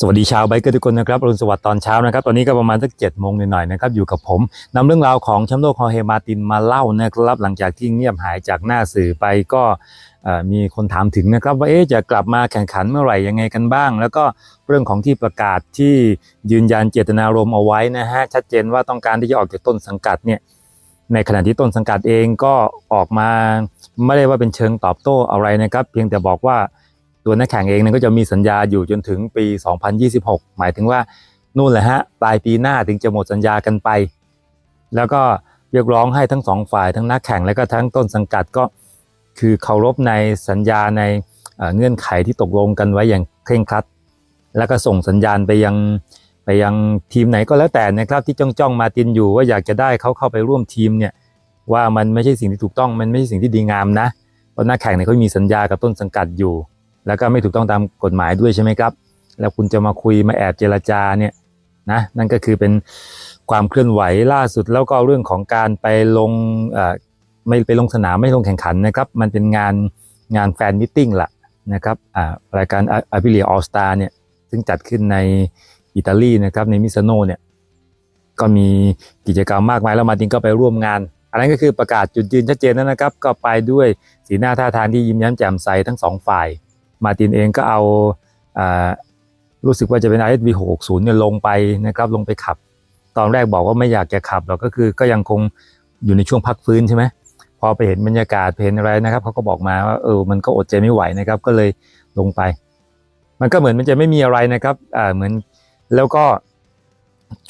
สวัสดีชาวไบเกอร์ทุกคนนะครับอรุณสวัสดิ์ตอนเช้านะครับ ตอนนี้ก็ประมาณสักเจ็ดโมงหน่อยๆนะครับ อยู่กับผมนำเรื่องราวของแชมป์โลกฮอร์เฮมาตินมาเล่านะครับ หลังจากที่เงียบหายจากหน้าสื่อไปก็มีคนถามถึงนะครับว่าเอ๊จะกลับมาแข่งขันเมื่อไหร่ยังไงกันบ้าง แล้วก็เรื่องของที่ประกาศที่ยืนยันเจตนารมณ์เอาไว้นะฮะชัดเจนว่าต้องการที่จะออกจากต้นสังกัดเนี่ยในขณะที่ต้นสังกัดเองก็ออกมาไม่ได้ว่าเป็นเชิงตอบโต้อะไรนะครับ เพียงแต่บอกว่า ตัวนักแข่งเองเนี่ยก็จะมีสัญญาอยู่จนถึงปี 2026 หมายถึงว่านู่นแหละฮะปลายปีหน้าถึงจะหมดสัญญากันไป แล้วก็เรียกร้องให้ทั้งสองฝ่ายทั้งนักแข่งและก็ทั้งต้นสังกัดก็คือเคารพในสัญญาในเงื่อนไขที่ตกลงกันไว้อย่างเคร่งครัด แล้วก็ส่งสัญญาณไปยังไปยังทีมไหนก็แล้วแต่นะครับที่จ้องจ้องมาตินอยู่ว่าอยากจะได้เขาเข้าไปร่วมทีมเนี่ยว่ามันไม่ใช่สิ่งที่ถูกต้องมันไม่ใช่สิ่งที่ดีงามนะเพราะนักแข่งเนี่ยเขามีสัญญากับต้นสังกัดอยู่ แล้วก็ไม่ถูกต้องตามกฎหมายด้วยใช่ไหมครับ แล้วคุณจะมาคุยมาแอบเจรจาเนี่ยนะนั่นก็คือเป็นความเคลื่อนไหวล่าสุดแล้วก็เรื่องของการไปลงไม่ไปลงสนามไม่ลงแข่งขันนะครับ มันเป็นงานงานแฟนมิทติ้งละนะครับรายการอาพิเลียออสตาเนี่ยซึ่งจัดขึ้นในอิตาลีนะครับในมิซานโนเนี่ยก็มีกิจกรรมมากมายแล้วมาร์ตินก็ไปร่วมงาน อันนั้นก็คือประกาศจุดยืนชัดเจนแล้วนะครับ ก็ไปด้วยสีหน้าท่าทางที่ยิ้มแย้มแจ่มใสทั้งสองฝ่าย มาตินเองก็เอาอรู้สึกว่าจะเป็น RSV 660เนี่ยลงไปนะครับลงไปขับ ตอนแรกบอกว่าไม่อยากจะขับหรอกก็คือก็ยังคงอยู่ในช่วงพักฟื้นใช่ไหมพอไปเห็นบรรยากาศเห็นอะไรนะครับเขาก็บอกมาว่าเออมันก็อดใจไม่ไหวนะครับ ก็เลยลงไป มันก็เหมือนมันจะไม่มีอะไรนะครับอ่าเหมือนแล้วก็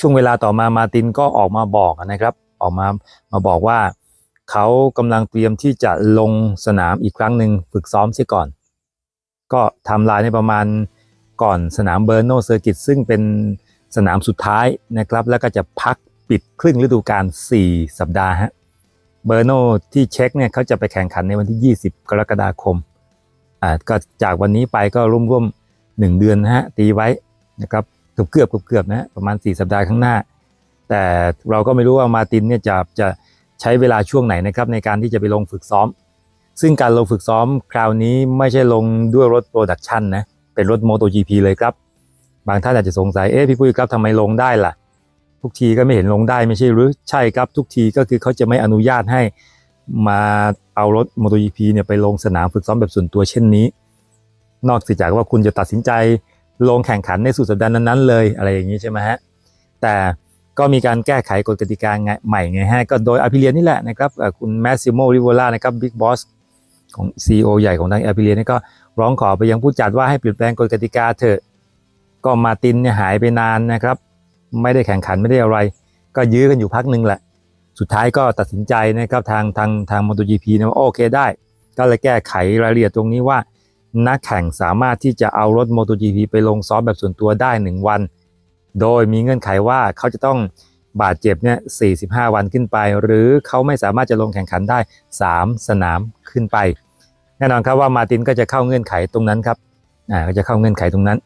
ช่วงเวลาต่อมามาตินก็ออกมาบอกนะครับ ออกมามาบอกว่าเขากำลังเตรียมที่จะลงสนามอีกครั้งหนึ่งฝึกซ้อมเสียก่อน ก็ทำลายในประมาณก่อนสนามเบอร์โนเซอร์กิตซึ่งเป็นสนามสุดท้ายนะครับ แล้วก็จะพักปิดครึ่งฤดูกาล4 สัปดาห์ฮะเบอร์โนที่เช็คเนี่ยเขาจะไปแข่งขันในวันที่ 20 กรกฎาคมอ่าก็จากวันนี้ไปก็ร่วมๆหนึ่งเดือนนะฮะตีไว้นะครับเกือบเกือบเกือบนะฮะประมาณ 4 สัปดาห์ข้างหน้า แต่เราก็ไม่รู้ว่ามาตินเนี่ยจะจะใช้เวลาช่วงไหนนะครับในการที่จะไปลงฝึกซ้อม ซึ่งการลงฝึกซ้อมคราวนี้ไม่ใช่ลงด้วยรถโปรดักชันนะ เป็นรถ MotoGP เลยครับ บางท่านอาจจะสงสัย เอ๊ะพี่ปุ้ยครับทำไมลงได้ล่ะ ทุกทีก็ไม่เห็นลงได้ไม่ใช่หรือ ใช่ครับ ทุกทีก็คือเขาจะไม่อนุญาตให้มาเอารถ MotoGP เนี่ยไปลงสนามฝึกซ้อมแบบส่วนตัวเช่นนี้ นอกจากว่าคุณจะตัดสินใจลงแข่งขันในสุดสัปดาห์นั้นๆเลยอะไรอย่างนี้ใช่ไหมฮะ แต่ก็มีการแก้ไขกฎกติกาไงใหม่ไงฮะ ก็โดยอภิเลียนนี่แหละนะครับ คุณแมสซิโมริโวล่านะครับบิ๊กบอส ของ CEO ใหญ่ของทางอภิเลียนนี่ก็ร้องขอไปยังผู้จัดว่าให้เปลี่ยนแปลงกฎกติกาเถอะ ก็มาตินเนี่ยหายไปนานนะครับ ไม่ได้แข่งขันไม่ได้อะไร ก็ยื้อกันอยู่พักหนึ่งแหละ สุดท้ายก็ตัดสินใจนะครับทางทางทาง MotoGP นะว่าโอเคได้ ก็เลยแก้ไขรายละเอียดตรงนี้ว่า นักแข่งสามารถที่จะเอารถ MotoGP ไปลงซ้อมแบบส่วนตัวได้ 1 วัน โดยมีเงื่อนไขว่าเขาจะต้อง บาดเจ็บเนี่ย45 วันขึ้นไป หรือเขาไม่สามารถจะลงแข่งขันได้ 3 สนามขึ้นไป แน่นอนครับว่ามาตินก็จะเข้าเงื่อนไขตรงนั้นครับอ่าก็จะเข้าเงื่อนไขตรงนั้น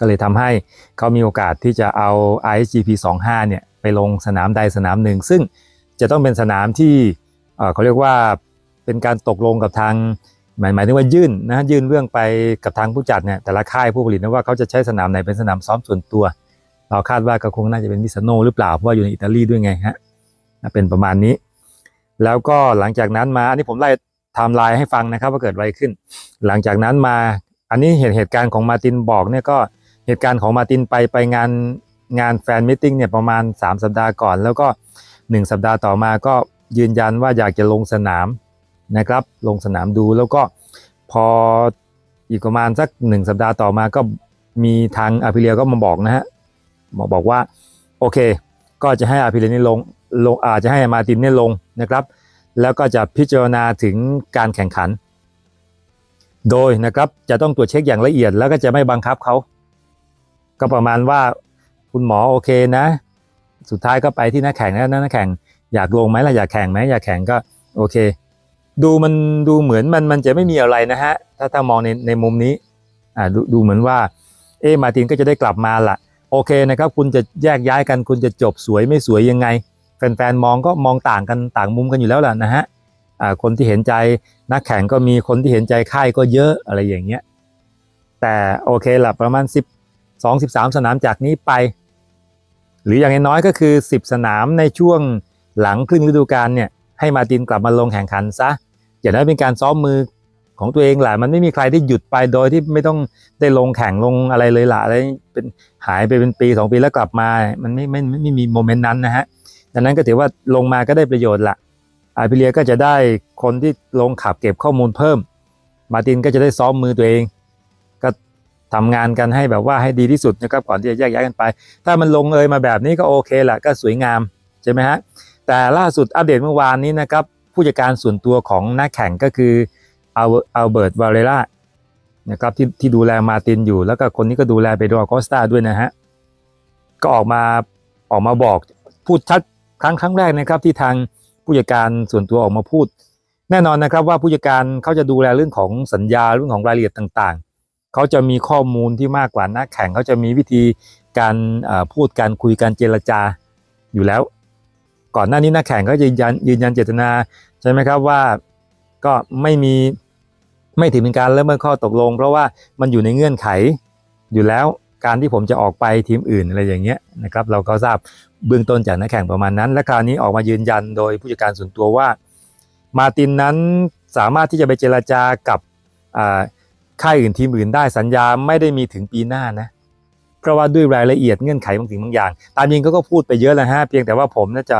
ก็เลยทำให้เขามีโอกาสที่จะเอา ISGP 25เนี่ยไปลงสนามใดสนามหนึ่ง ซึ่งจะต้องเป็นสนามที่เอ่อเขาเรียกว่าเป็นการตกลงกับทางหมายหมายถึงว่ายื่นนะยื่นเรื่องไปกับทางผู้จัดเนี่ยแต่ละค่ายผู้ผลิตนะว่าเขาจะใช้สนามไหนเป็นสนามซ้อมส่วนตัว เราคาดว่าก็คงน่าจะเป็นมิสโนหรือเปล่าเพราะว่าอยู่ในอิตาลีด้วยไงฮะเป็นประมาณนี้ แล้วก็หลังจากนั้นมาอันนี้ผมไล่ไทม์ไลน์ให้ฟังนะครับว่าเกิดอะไรขึ้น หลังจากนั้นมาอันนี้เหตุเหตุการณ์ของมาตินบอกเนี่ยก็เหตุการณ์ของมาตินไปไปงานงานแฟนมิทติ้งเนี่ยประมาณ 3 สัปดาห์ก่อน แล้วก็ 1 สัปดาห์ต่อมาก็ยืนยันว่าอยากจะลงสนามนะครับ ลงสนามดูแล้วก็พออีกประมาณสักหนึ่งสัปดาห์ต่อมาก็มีทางอาพิเลียก็มาบอกนะฮะ บอกบอกว่าโอเค ก็จะให้อาพิเลนี่ลงลงอาจจะให้มาตินเนี่ยลงนะครับ แล้วก็จะพิจารณาถึงการแข่งขัน โดยนะครับจะต้องตรวจเช็คอย่างละเอียด แล้วก็จะไม่บังคับเขา ก็ประมาณว่าคุณหมอโอเคนะ สุดท้ายก็ไปที่นักแข่งนะนักแข่งอยากลงไหมล่ะอยากแข่งไหมอยากแข่งก็โอเค ดูมันดูเหมือนมันมันจะไม่มีอะไรนะฮะถ้าถ้ามองในในมุมนี้อ่าดูดูเหมือนว่าเอะมาตินก็จะได้กลับมาละ โอเคนะครับ คุณจะแยกย้ายกัน คุณจะจบสวยไม่สวยยังไง แฟนๆมองก็มองต่างกันต่างมุมกันอยู่แล้วแหละนะฮะอ่าคนที่เห็นใจนักแข่งก็มีคนที่เห็นใจค่ายก็เยอะอะไรอย่างเงี้ยแต่โอเคละประมาณ 10สองสิบสามสนามจากนี้ไป หรืออย่างน้อยก็คือ 10 สนามในช่วงหลังครึ่งฤดูกาลเนี่ยให้มาตินกลับมาลงแข่งขันซะอย่างนั้นเป็นการซ้อมมือ ของตัวเองแหละมันไม่มีใครที่หยุดไปโดยที่ไม่ต้องได้ลงแข่งลงอะไรเลยล่ะอะไรเป็นหายไปเป็นปีสองปีแล้วกลับมา มันไม่ไม่ไม่ไม่มีโมเมนต์นั้นนะฮะดังนั้นก็ถือว่าลงมาก็ได้ประโยชน์ละอาพิเลียก็จะได้คนที่ลงขับเก็บข้อมูลเพิ่ม มาตินก็จะได้ซ้อมมือตัวเอง ก็ทำงานกันให้แบบว่าให้ดีที่สุดนะครับก่อนที่จะแยกย้ายกันไป ถ้ามันลงเอยมาแบบนี้ก็โอเคละก็สวยงามใช่ไหมฮะแต่ล่าสุดอัปเดตเมื่อวานนี้นะครับผู้จัดการส่วนตัวของนักแข่งก็คือ อัลอัลเบิร์ตวาเรล่านะครับที่ที่ดูแลมาตินอยู่ แล้วก็คนนี้ก็ดูแลเปโดรอคอสตาด้วยนะฮะ ก็ออกมาออกมาบอกพูดชัดครั้งครั้งแรกนะครับ ที่ทางผู้จัดการส่วนตัวออกมาพูด แน่นอนนะครับว่าผู้จัดการเขาจะดูแลเรื่องของสัญญาเรื่องของรายละเอียดต่างๆ เขาจะมีข้อมูลที่มากกว่านักแข่งเขาจะมีวิธีการพูดการคุยการเจรจาอยู่แล้ว ก่อนหน้านี้นักแข่งก็ยืนยันยืนยันเจตนาใช่ไหมครับว่าก็ไม่มี ไม่ถือเป็นการละเมิดข้อตกลง เพราะว่ามันอยู่ในเงื่อนไขอยู่แล้วการที่ผมจะออกไปทีมอื่นอะไรอย่างเงี้ยนะครับเราก็ทราบเบื้องต้นจากนักแข่งประมาณนั้น และคราวนี้ออกมายืนยันโดยผู้จัดการส่วนตัวว่า มาตินนั้นสามารถที่จะไปเจรจากับค่ายอื่นทีมอื่นได้สัญญาไม่ได้มีถึงปีหน้านะเพราะว่าด้วยรายละเอียดเงื่อนไขบางสิ่งบางอย่าง ตามจริงเขาก็พูดไปเยอะแล้วฮะเพียงแต่ว่าผมน่าจะ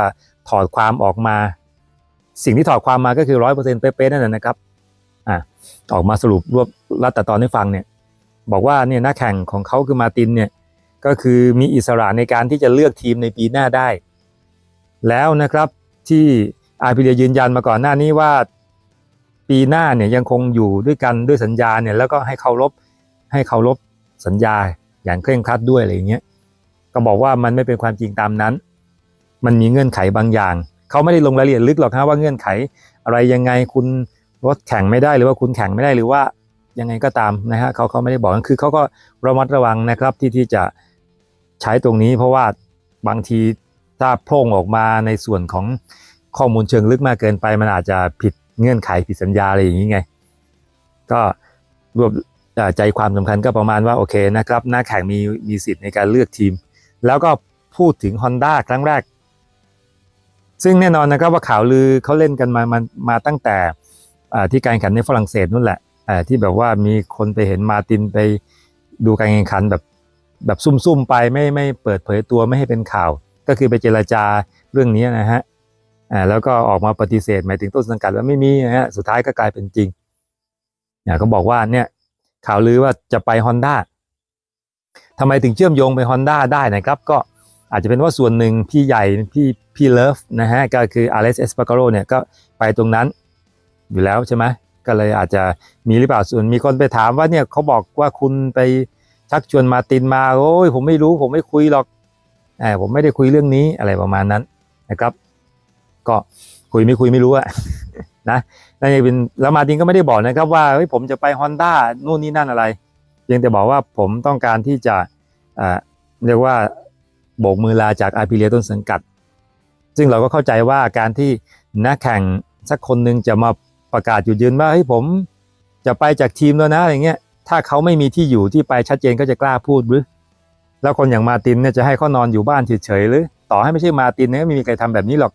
ถอดความออกมา สิ่งที่ถอดความมาก็คือร้อยเปอร์เซ็นต์เป๊ะๆนั่นแหละนะครับ ออกมาสรุปรวบรัดแต่ตอนให้ฟังเนี่ยบอกว่าเนี่ยนักแข่งของเขาคือมาตินเนี่ยก็คือมีอิสระในการที่จะเลือกทีมในปีหน้าได้ แล้วนะครับที่อาร์พีเดียยืนยันมาก่อนหน้านี้ว่า ปีหน้าเนี่ยยังคงอยู่ด้วยกันด้วยสัญญาเนี่ยแล้วก็ให้เคารพให้เคารพสัญญาอย่างเคร่งครัดด้วยอะไรอย่างเงี้ยก็บอกว่ามันไม่เป็นความจริงตามนั้น มันมีเงื่อนไขบางอย่าง เขาไม่ได้ลงรายละเอียดลึกหรอกนะว่าเงื่อนไขอะไรยังไงคุณ รถแข่งไม่ได้หรือว่าคุณแข่งไม่ได้หรือว่ายังไงก็ตามนะฮะเขาเขาไม่ได้บอกคือเขาก็ระมัดระวังนะครับที่ที่จะใช้ตรงนี้ เพราะว่าบางทีถ้าโพร่งออกมาในส่วนของข้อมูลเชิงลึกมากเกินไปมันอาจจะผิดเงื่อนไขผิดสัญญาอะไรอย่างนี้ไง ก็รวบใจความสำคัญก็ประมาณว่าโอเคนะครับหน้าแข่งมีมีสิทธิ์ในการเลือกทีม แล้วก็พูดถึง Honda ครั้งแรก ซึ่งแน่นอนนะครับว่าข่าวลือเขาเล่นกันมามามาตั้งแต่ ที่การแข่งขันในฝรั่งเศสนู่นแหละที่แบบว่ามีคนไปเห็นมาตินไปดูการแข่งขันแบบแบบซุ่มๆไปไม่ไม่เปิดเผยตัวไม่ให้เป็นข่าว ก็คือไปเจรจาเรื่องนี้นะฮะแล้วก็ออกมาปฏิเสธหมายถึงต้นสังกัดว่าไม่มีนะฮะสุดท้ายก็กลายเป็นจริงเนี่ยเขาบอกว่าเนี่ยข่าวลือว่าจะไป Honda ทำไมถึงเชื่อมโยงไป Honda ได้นะครับ ก็อาจจะเป็นว่าส่วนหนึ่งพี่ใหญ่พี่พี่เลิฟนะฮะก็คืออเล็กซ์เอสปากโรเนี่ยก็ไปตรงนั้น อยู่แล้วใช่ไหมก็เลยอาจจะมีหรือเปล่าส่วนมีคนไปถามว่าเนี่ยเขาบอกว่าคุณไปชักชวนมาตินมาโอ้ยผมไม่รู้ผมไม่คุยหรอกแอบผมไม่ได้คุยเรื่องนี้อะไรประมาณนั้นนะครับ ก็คุยไม่คุยไม่รู้อะนะนั่นยังเป็นแล้วมาตินก็ไม่ได้บอกนะครับ ว่าเฮ้ยผมจะไป Honda นู่นนี่นั่นอะไรเพียงแต่บอกว่าผมต้องการที่จะอ่าเรียกว่าโบกมือลาจากอาร์พิเลียต้นสังกัด ซึ่งเราก็เข้าใจว่าการที่นักแข่งสักคนหนึ่งจะมา ประกาศจุดยืนว่าเฮ้ยผมจะไปจากทีมแล้วนะอย่างเงี้ยถ้าเขาไม่มีที่อยู่ที่ไปชัดเจนก็จะกล้าพูดหรือ แล้วคนอย่างมาตินเนี่ยจะให้เขานอนอยู่บ้านเฉยๆหรือ ต่อให้ไม่ใช่มาตินเนี่ยไม่มีใครทำแบบนี้หรอก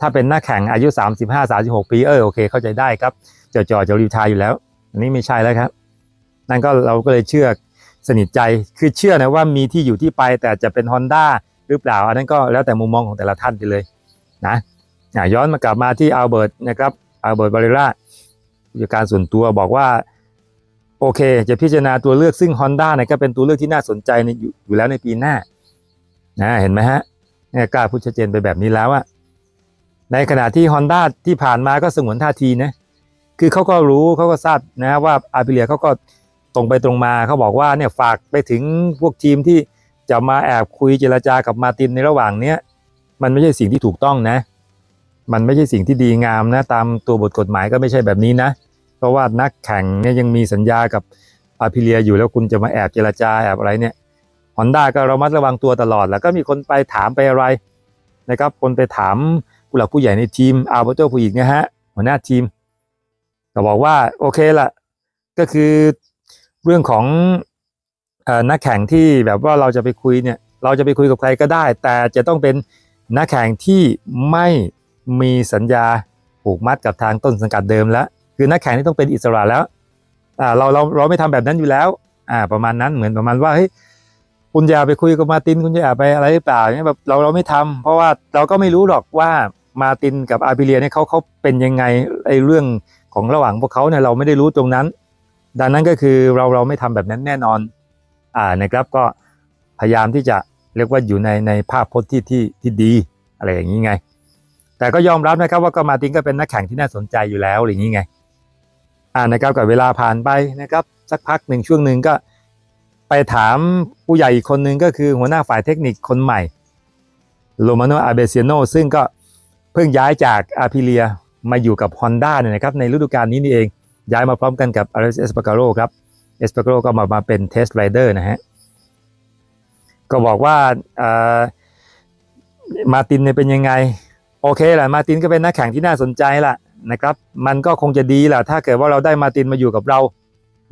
ถ้าเป็นหนักแข่งอายุ 35 36 ปีเออโอเค เข้าใจได้ครับจะจอจะรีทายอยู่แล้ว อันนี้ไม่ใช่แล้วครับ นั่นก็เราก็เลยเชื่อสนิทใจคือเชื่อนะว่ามีที่อยู่ที่ไปแต่จะเป็น Honda หรือเปล่า อันนั้นก็แล้วแต่มุมมองของแต่ละท่านไปเลยนะอะย้อนมากลับมาที่อัลเบิร์ตนะครับ อัลเบิร์ตบาเรล่าผู้จัดการส่วนตัวบอกว่า โอเค จะพิจารณาตัวเลือกซึ่ง Honda เนี่ยก็เป็นตัวเลือกที่น่าสนใจในอยู่แล้วในปีหน้านะเห็นไหมฮะเนี่ยกล้าพูดชัดเจนไปแบบนี้แล้วอะในขณะที่ Honda ที่ผ่านมาก็สงวนท่าทีนะคือเขาก็รู้เขาก็ทราบนะว่าอาร์พิเลียเขาก็ตรงไปตรงมาเขาบอกว่าเนี่ยฝากไปถึงพวกทีมที่จะมาแอบคุยเจรจากับมาตินในระหว่างเนี้ยมันไม่ใช่สิ่งที่ถูกต้องนะ มันไม่ใช่สิ่งที่ดีงามนะตามตัวบทกฎหมายก็ไม่ใช่แบบนี้นะ เพราะว่านักแข่งเนี่ยยังมีสัญญากับอาร์พิเลียอยู่แล้วคุณจะมาแอบเจรจาแอบอะไรเนี่ยฮอนด้าก็ระมัดระวังตัวตลอด แล้วก็มีคนไปถามไปอะไรนะครับคนไปถามผู้หลักผู้ใหญ่ในทีมอาร์เบโตผู้หญิงเนี่ยฮะหัวหน้าทีมก็บอกว่าโอเคละก็คือเรื่องของอนักแข่งที่แบบว่าเราจะไปคุยเนี่ยเราจะไปคุยกับใครก็ได้ แต่จะต้องเป็นนักแข่งที่ไม่ มีสัญญาผูกมัดกับทางต้นสังกัดเดิมแล้ว คือนักแข่งที่ต้องเป็นอิสระแล้วอ่าเราเราเราไม่ทำแบบนั้นอยู่แล้วอ่าประมาณนั้นเหมือนประมาณว่าเฮ้ยคุณอย่าไปคุยกับมาตินคุณอย่าไปอะไรหรือเปล่าเนี่ยแบบเราเราไม่ทำเพราะว่าเราก็ไม่รู้หรอกว่ามาตินกับอาบิเลียเนี่ยเขาเขาเป็นยังไงไอ้เรื่องของระหว่างพวกเขาเนี่ยเราไม่ได้รู้ตรงนั้น ดังนั้นก็คือเราเราไม่ทำแบบนั้นแน่นอนอ่านะครับก็พยายามที่จะเรียกว่าอยู่ในในภาพพจน์ที่ที่ที่ดีอะไรอย่างนี้ไง แต่ก็ยอมรับนะครับว่าก็มาตินก็เป็นนักแข่งที่น่าสนใจอยู่แล้วอะไรอย่างนี้ไง อ่านะครับกับเวลาผ่านไปนะครับ สักพักหนึ่งช่วงหนึ่งก็ไปถามผู้ใหญ่อีกคนหนึ่งก็คือหัวหน้าฝ่ายเทคนิคคนใหม่โรมาโนอาเบเซียโนซึ่งก็เพิ่งย้ายจากอาพิเลียมาอยู่กับ Honda เนี่ยนะครับในฤดูกาลนี้นี่เองย้ายมาพร้อมกันกับอ r เ s เอสปาการโครับเอสปาการโก็มามาเป็นเทสไรเดอร์นะฮะก็บอกว่าเออมาตินเนี่ยเป็นยังไง โอเคแหละมาตินก็เป็นนักแข่งที่น่าสนใจละนะครับ มันก็คงจะดีแหละถ้าเกิดว่าเราได้มาตินมาอยู่กับเรา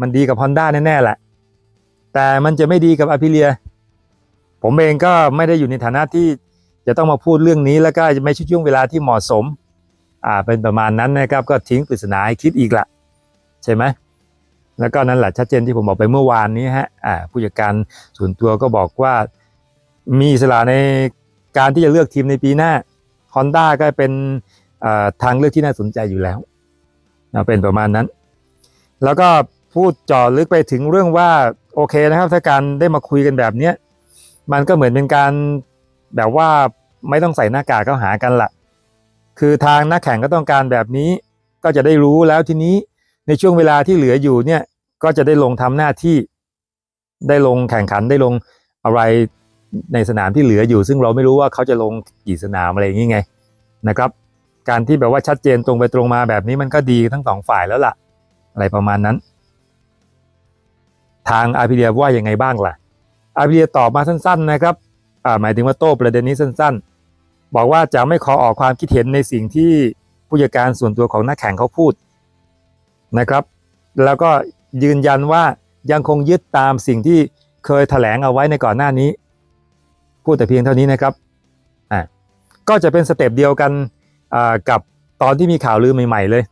มันดีกับ Honda แน่ๆแหละ แต่มันจะไม่ดีกับอ p ิเลีย ผมเองก็ไม่ได้อยู่ในฐานะที่จะต้องมาพูดเรื่องนี้แล้วก็ไม่ช่ช่วงเวลาที่เหมาะสม อ่าเป็นประมาณนั้นนะครับ ก็ทิ้งปริศนาให้คิดอีกละใช่ไหมแล้วก็นั่นแหละชัดเจนที่ผมบอกไปเมื่อวานนี้ฮะอ่าผู้จัดการส่วนตัวก็บอกว่ามีอิสระในการที่จะเลือกทีมในปีหน้า Honda ก็เป็นทางเลือกที่น่าสนใจอยู่แล้วเป็นประมาณนั้น แล้วก็พูดจาะลึกไปถึงเรื่องว่าโอเคนะครับ ถ้าการได้มาคุยกันแบบเนี้ยมันก็เหมือนเป็นการแบบว่าไม่ต้องใส่หน้ากากเข้าหากันละคือทางนักแข่งก็ต้องการแบบนี้ ก็จะได้รู้แล้วทีนี้ในช่วงเวลาที่เหลืออยู่เนี่ยก็จะได้ลงทำหน้าที่ได้ลงแข่งขันได้ลงอะไร ในสนามที่เหลืออยู่ ซึ่งเราไม่รู้ว่าเขาจะลงกี่สนามอะไรอย่างนี้ไงนะครับ การที่แบบว่าชัดเจนตรงไปตรงมาแบบนี้มันก็ดีทั้งสองฝ่ายแล้วล่ะ อะไรประมาณนั้น ทางอาพิเลียว่ายังไงบ้างล่ะอาพิเลียตอบมาสั้น ๆ นะครับหมายถึงว่าโต้ประเด็นนี้สั้น ๆ บอกว่าจะไม่ขอออกความคิดเห็นในสิ่งที่ผู้จัดการส่วนตัวของนักแข่งเขาพูดนะครับ แล้วก็ยืนยันว่ายังคงยึดตามสิ่งที่เคยแถลงเอาไว้ในก่อนหน้านี้ พูดแต่เพียงเท่านี้นะครับอ่าก็จะเป็นสเต็ปเดียวกันอ่ากับตอนที่มีข่าวลือใหม่ ๆ เลย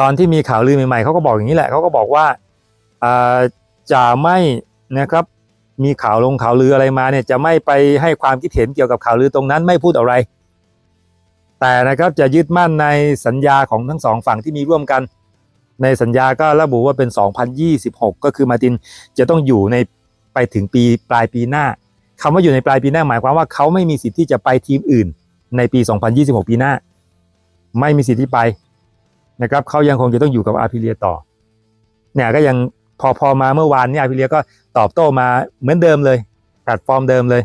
ตอนที่มีข่าวลือใหม่ๆเขาก็บอกอย่างนี้แหละเขาก็บอกว่าอ่าจะไม่นะครับมีข่าวลงข่าวลืออะไรมาเนี่ยจะไม่ไปให้ความคิดเห็นเกี่ยวกับข่าวลือตรงนั้นไม่พูดอะไร แต่นะครับจะยึดมั่นในสัญญาของทั้งสองฝั่งที่มีร่วมกัน ในสัญญาก็ระบุว่าเป็น 2026 ก็คือมาตินจะต้องอยู่ในไปถึงปีปลายปีหน้า คำว่าอยู่ในปลายปีหน้าหมายความว่าเขาไม่มีสิทธิ์ที่จะไปทีมอื่น ในปี 2026 ปีหน้า ไม่มีสิทธิ์ที่ไปนะครับเขายังคงจะต้องอยู่กับอาพิเลียต่อเนี่ยก็ยังพอพอมาเมื่อวานเนี่ยอาพิเลียก็ตอบโต้มาเหมือนเดิมเลยแพลตฟอร์มเดิมเลย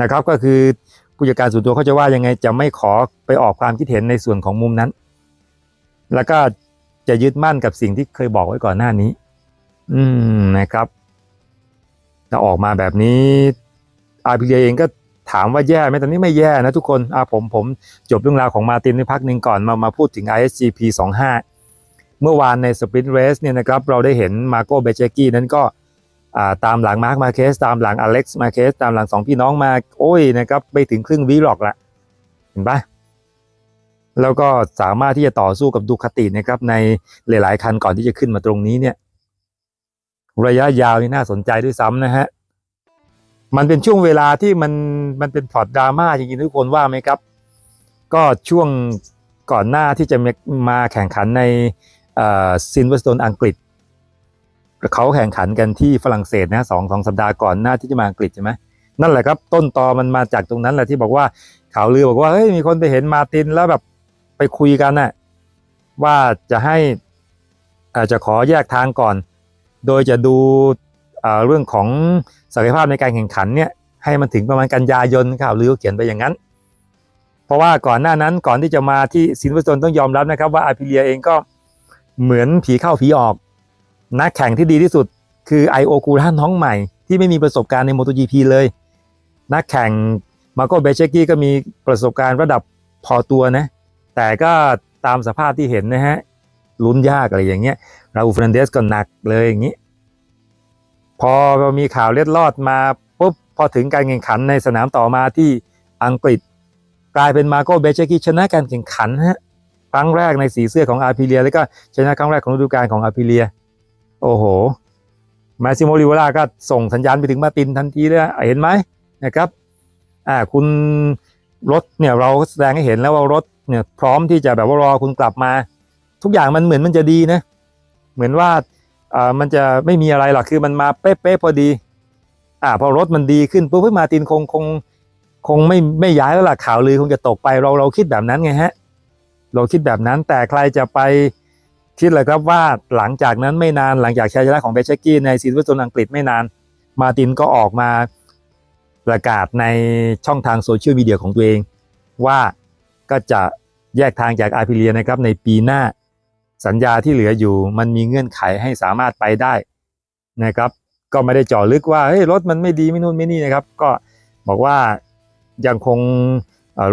นะครับก็คือผู้จัดการส่วนตัวเขาจะว่ายังไงจะไม่ขอไปออกความคิดเห็นในส่วนของมุมนั้น แล้วก็จะยึดมั่นกับสิ่งที่เคยบอกไว้ก่อนหน้านี้ อืมนะครับ ถ้าออกมาแบบนี้อาพิเลียเองก็ถามว่าแย่ไหมตอนนี้ไม่แย่นะทุกคนอ่าผมผมจบเรื่องราวของมาตินในพักหนึ่งก่อนมามาพูดถึง ISGP 25 เมื่อวานในสปรินต์เรสเนี่ยนะครับเราได้เห็นมาโกเบเจกี้นั้นก็ตามหลังมาร์คมาเคสตามหลังอเล็กซ์มาเคสตามหลังสองพี่น้องมาโอ้ยนะครับไปถึงครึ่งวิหรอกละเห็นปะแล้วก็สามารถที่จะต่อสู้กับดูคาตินะครับในหลาย ๆ คันก่อนที่จะขึ้นมาตรงนี้เนี่ย ระยะยาวนี่น่าสนใจด้วยซ้ำนะฮะ มันเป็นช่วงเวลาที่มันมันเป็นพล็อตดราม่าจริงๆทุกคนว่าไหมครับ ก็ช่วงก่อนหน้าที่จะมาแข่งขันในซินเวอร์สโตนอังกฤษเขาแข่งขันกันที่ฝรั่งเศสนะสองสองสัปดาห์ก่อนหน้าที่จะมาอังกฤษใช่ไหมนั่นแหละครับ ต้นตอมันมาจากตรงนั้นแหละที่บอกว่าข่าวลือบอกว่าเฮ้ยมีคนไปเห็นมาตินแล้วแบบไปคุยกันน่ะว่าจะให้อาจจะขอแยกทางก่อน โดยจะดูเรื่องของศักยภาพในการแข่งขันเนี่ยให้มันถึงประมาณกันยายนข่าวลือเขียนไปอย่างนั้น เพราะว่าก่อนหน้านั้นก่อนที่จะมาที่ซินวอร์สโตนต้องยอมรับนะครับว่าอาพิเลียเองก็เหมือนผีเข้าผีออก นักแข่งที่ดีที่สุด คือไอโอกูร่าน้องใหม่ ที่ไม่มีประสบการณ์ใน MotoGP เลย นักแข่งมาโกเบเชกี้ก็มีประสบการณ์ระดับพอตัวนะแต่ก็ตามสภาพที่เห็นนะฮะ ลุ้นยากอะไรอย่างเงี้ยราอูฟรันเดสก็หนักเลยอย่างนี้พอมีข่าวเล็ดลอดมาปุ๊บพอถึงการแข่งขันในสนามต่อมาที่อังกฤษ กลายเป็นมาโกเบเชกิชนะการแข่งขันฮะครั้งแรกในสีเสื้อของอาร์พิเลีย แล้วก็ชนะครั้งแรกของฤดูกาลของอาร์พิเลีย โอ้โหมาซิโมริวล่าก็ส่งสัญญาณไปถึงมาตินทันทีเลยเห็นไหมนะครับอ่าคุณรถเนี่ยเราแสดงให้เห็นแล้วว่ารถเนี่ยพร้อมที่จะแบบว่ารอคุณกลับมา ทุกอย่างมันเหมือนมันจะดีนะ เหมือนว่าอ่ามันจะไม่มีอะไรหรอกคือมันมาเป๊ะๆพอดี อ่า พอรถมันดีขึ้นปุ๊บมาตินคงคง คงไม่ไม่ย้ายแล้วล่ะข่าวลือคงจะตกไปเราเราคิดแบบนั้นไงฮะ เราคิดแบบนั้นแต่ใครจะไปคิดเลยครับว่าหลังจากนั้นไม่นานหลังจากชัยชนะของเบเชกี้ในซีซั่นโซนอังกฤษไม่นาน มาตินก็ออกมาประกาศในช่องทางโซเชียลมีเดียของตัวเอง ว่าก็จะแยกทางจากอาร์พิเลียนะครับในปีหน้า สัญญาที่เหลืออยู่ มันมีเงื่อนไขให้สามารถไปได้นะครับ ก็ไม่ได้เจาะลึกว่าเฮ้ยรถมันไม่ดีไม่นู่นไม่นี่นะครับ ก็บอกว่ายังคง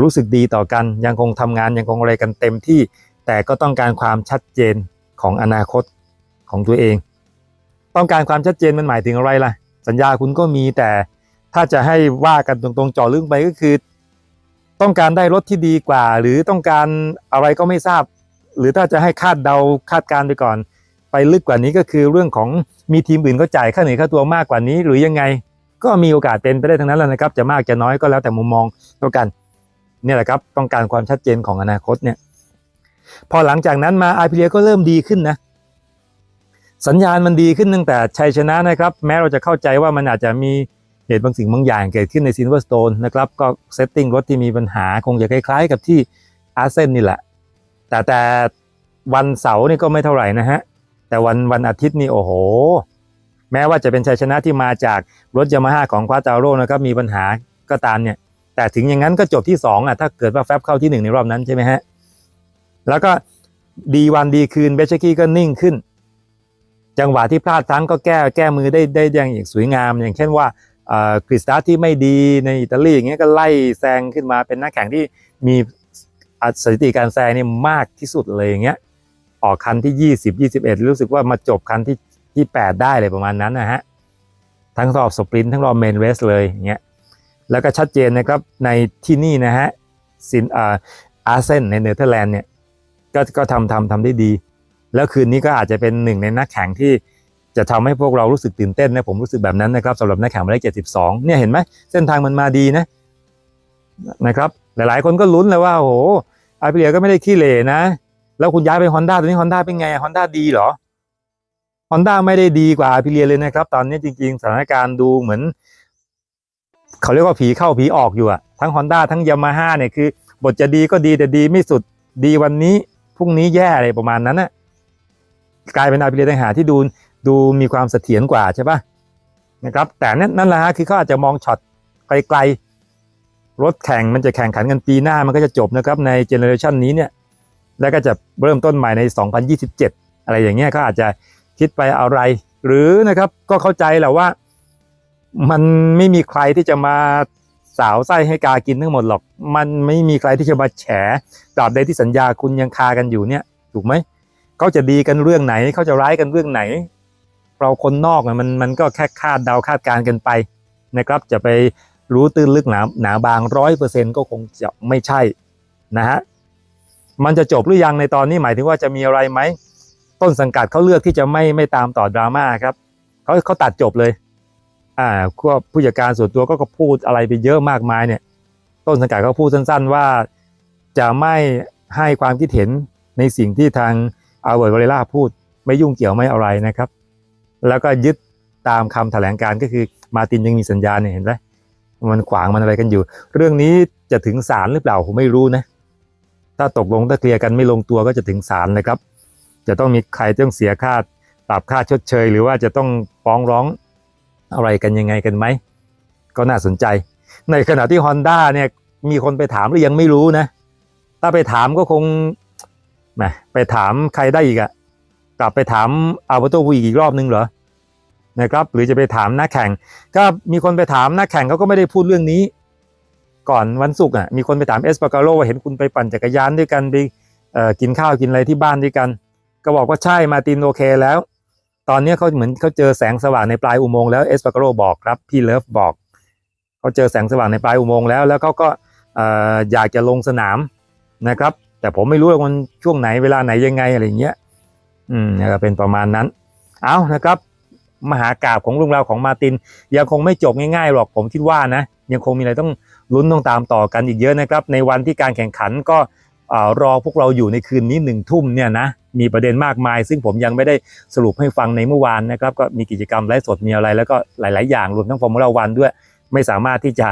รู้สึกดีต่อกัน ยังคงทำงานยังคงอะไรกันเต็มที่ แต่ก็ต้องการความชัดเจนของอนาคตของตัวเอง ต้องการความชัดเจนมันหมายถึงอะไรล่ะ สัญญาคุณก็มีแต่ถ้าจะให้ว่ากันตรงๆเจาะลึกไปก็คือ ต้องการได้รถที่ดีกว่า หรือต้องการอะไรก็ไม่ทราบ หรือถ้าจะให้คาดเดาคาดการณ์ไปก่อน ไปลึกกว่านี้ก็คือเรื่องของมีทีมอื่นก็จ่ายค่าเหนื่อยค่าตัวมากกว่านี้ หรือยังไงก็มีโอกาสเป็นไปได้ทั้งนั้นแหละนะครับ จะมากจะน้อยก็แล้วแต่มุมมองแล้วกันเนี่ยแหละครับต้องการความชัดเจนของอนาคตเนี่ยพอหลังจากนั้นมาอาร์พิเลียก็เริ่มดีขึ้นนะสัญญาณมันดีขึ้นตั้งแต่ชัยชนะนะครับ แม้เราจะเข้าใจว่ามันอาจจะมีเหตุบางสิ่งบางอย่างเกิดขึ้นในซินเวอร์สโตนนะครับ ก็เซตติ้งรถที่มีปัญหาคงจะคล้ายๆ กับที่อาร์เซนนี่แหละ แต่แต่วันเสาร์นี่ก็ไม่เท่าไหร่นะฮะ แต่วันวันอาทิตย์นี่โอ้โห แม้ว่าจะเป็นชัยชนะที่มาจากรถยามาฮ่าของควาตาโร่นะครับมีปัญหาก็ตามเนี่ย แต่ถึงอย่างนั้นก็จบที่ 2อะถ้าเกิดว่าแฟบเข้าที่ 1 ในรอบนั้นใช่ไหมฮะ แล้วก็ดีวันดีคืนเบชกี้ก็นิ่งขึ้น จังหวะที่พลาดทั้งก็แก้แก้มือได้ได้อย่างสวยงาม อย่างเช่นว่าเอ่อกริสตาที่ไม่ดีในอิตาลีอย่างเงี้ยก็ไล่แซงขึ้นมาเป็นนักแข่งที่มี สถิติการแซงนี่มากที่สุดเลยอย่างเงี้ยออกคันที่20 21รู้สึกว่ามาจบคันที่ที่8ได้เลยประมาณนั้นนะฮะทั้งรอบสปรินต์ทั้งรอบเมนเรสเลยอย่างเงี้ยแล้วก็ชัดเจนนะครับในที่นี่นะฮะซินอ่าอาร์เซนในเนเธอร์แลนด์เนี่ยก็ก็ทำทำทำได้ดี แล้วคืนนี้ก็อาจจะเป็นหนึ่งในนักแข่งที่จะทำให้พวกเรารู้สึกตื่นเต้นนะผมรู้สึกแบบนั้นนะครับสำหรับนักแข่งหมายเลข72เนี่ยเห็นไหมเส้นทางมันมาดีนะนะครับ หลายๆ คนก็ลุ้นเลยว่าโอ้โห อาเปียก็ไม่ได้ขี้เหร่นะ แล้วคุณย้ายไปฮอนด้าตอนนี้ฮอนด้าเป็นไงฮอนด้าดีเหรอฮอนด้าไม่ได้ดีกว่าอาเปียเลยนะครับ ตอนนี้จริงๆ สถานการณ์ดูเหมือน เขาเรียกว่าผีเข้าผีออกอยู่อะทั้ง Honda ทั้งยามาฮ่าเนี่ยคือบทจะดีก็ดีแต่ดีไม่สุดดีวันนี้พรุ่งนี้แย่อะไรประมาณนั้นนะกลายเป็นอาเปียต่างหากที่ดูดูมีความเสถียรกว่าใช่ปะนะครับ แต่นั่นนั่นแหละฮะคือเขาอาจจะมองช็อตไกลๆ รถแข่งมันจะแข่งขันกันปีหน้ามันก็จะจบนะครับในเจเนอเรชันนี้เนี่ยแล้วก็จะเริ่มต้นใหม่ใน 2027 อะไรอย่างเงี้ยเขาอาจจะคิดไปอะไร หรือนะครับก็เข้าใจแหละว่า มันไม่มีใครที่จะมาสาวไส้ให้กากินทั้งหมดหรอก มันไม่มีใครที่จะมาแฉตราบใดที่สัญญาคุณยังคากันอยู่เนี่ย ถูกไหมเขาจะดีกันเรื่องไหนเขาจะร้ายกันเรื่องไหน เราคนนอกมันมันก็แค่คาดเดาคาดการณ์กันไปนะครับ จะไป รู้ตื้นลึกหนาหนาบางร้อยเปอร์เซ็นก็คงจะไม่ใช่นะฮะมันจะจบหรือยังในตอนนี้หมายถึงว่าจะมีอะไรไหมต้นสังกัดเขาเลือกที่จะไม่ไม่ตามต่อดราม่าครับเขาเขาตัดจบเลย อ่าก็ผู้จัดการส่วนตัวก็พูดอะไรไปเยอะมากมายเนี่ย ต้นสังกัดเขาพูดสั้น ๆ ว่าจะไม่ให้ความคิดเห็นในสิ่งที่ทางอาเวิร์ดวาเลล่าพูดไม่ยุ่งเกี่ยวไม่อะไรนะครับ แล้วก็ยึดตามคำแถลงการก็คือมาตินยังมีสัญญาเนี่ยเห็นไหม มันขวางมันอะไรกันอยู่ เรื่องนี้จะถึงศาลหรือเปล่าผมไม่รู้นะ ถ้าตกลงถ้าเคลียร์กันไม่ลงตัวก็จะถึงศาลนะครับ จะต้องมีใครต้องเสียค่าปรับค่าชดเชย หรือว่าจะต้องฟ้องร้องอะไรกันยังไงกันไหมก็น่าสนใจ ในขณะที่ Honda เนี่ยมีคนไปถามหรือยังไม่รู้นะ ถ้าไปถามก็คงแหมไปถามใครได้อีกอะกลับไปถามอาร์เบโตวีอีกรอบนึงเหรอ นะครับ หรือจะไปถามนักแข่ง ก็มีคนไปถามนักแข่งเขาก็ไม่ได้พูดเรื่องนี้ ก่อนวันศุกร์อะมีคนไปถามเอสปาการโลว่าเห็นคุณไปปั่นจักรยานด้วยกันไปกินข้าวกินอะไรที่บ้านด้วยกัน ก็บอกว่าใช่มาตินโอเคแล้ว ตอนนี้เขาเหมือนเขาเจอแสงสว่างในปลายอุโมงค์แล้วเอสปาโกโรบอกครับพี่เลิฟบอกเขาเจอแสงสว่างในปลายอุโมงค์แล้วแล้วเขาก็อยากจะลงสนามนะครับ แต่ผมไม่รู้ว่ามันช่วงไหนเวลาไหนยังไงอะไรอย่างเงี้ย อืมนะเป็นประมาณนั้น เอานะครับ มหากราบของเรื่องราวของมาติน ยังคงไม่จบง่ายๆหรอกผมคิดว่านะ ยังคงมีอะไรต้องลุ้นต้องตามต่อกันอีกเยอะนะครับ ในวันที่การแข่งขันก็รอพวกเราอยู่ในคืนนี้หนึ่งทุ่มเนี่ยนะมีประเด็นมากมาย ซึ่งผมยังไม่ได้สรุปให้ฟังในเมื่อวานนะครับ ก็มีกิจกรรมไลฟ์สดมีอะไร แล้วก็หลาย ๆ อย่างรวมทั้งฟอร์มูล่าวันด้วย ไม่สามารถที่จะ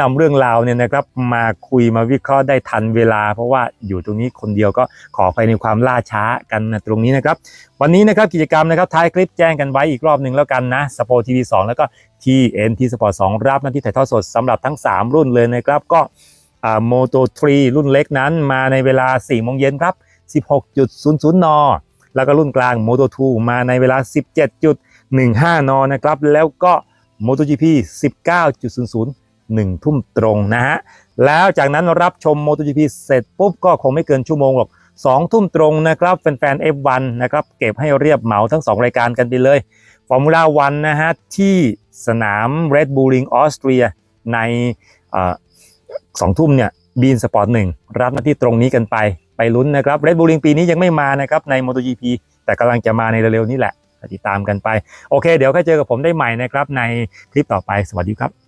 นำเรื่องราวเนี่ยนะครับ มาคุยมาวิเคราะห์ได้ทันเวลา เพราะว่าอยู่ตรงนี้คนเดียวก็ขอไปในความล่าช้ากันนะตรงนี้นะครับ วันนี้นะครับกิจกรรมนะครับท้ายคลิปแจ้งกันไว้อีกรอบหนึ่งแล้วกันนะสปอร์ทีวีสแล้วก็ TNT Sport 2รับหน้าที่ถ่ายทอดสดสำหรับทั้ง 3 รุ่นเลยนะครับ ก็โมโต3รุ่นเล็กนั้นมาในเวลา4โมงเย็นครับ 16.00 น แล้วก็รุ่นกลาง Moto 2มาในเวลา 17.15 นนะครับ แล้วก็ MotoGP 19.00 1 ทุ่มตรงนะฮะ แล้วจากนั้นรับชม MotoGP เสร็จปุ๊บก็คงไม่เกินชั่วโมงหรอก2ทุ่มตรงนะครับแฟนๆ F1 นะครับเก็บให้เรียบเหมาทั้ง 2 รายการกันไปเลยฟอร์มูล่าวันนะฮะ ที่สนาม Red Bull Ring ออสเตรียในอสองทุ่มเนี่ยบีนสปอร์ตหนึ่งรับหน้าที่ตรงนี้กันไปไปลุ้นนะครับ Red Bull Ring ปีนี้ยังไม่มานะครับใน MotoGP แต่กำลังจะมาในเร็วๆนี้แหละ ติดตามกันไป โอเค เดี๋ยวค่อยเจอกับผมได้ใหม่นะครับในคลิปต่อไปสวัสดีครับ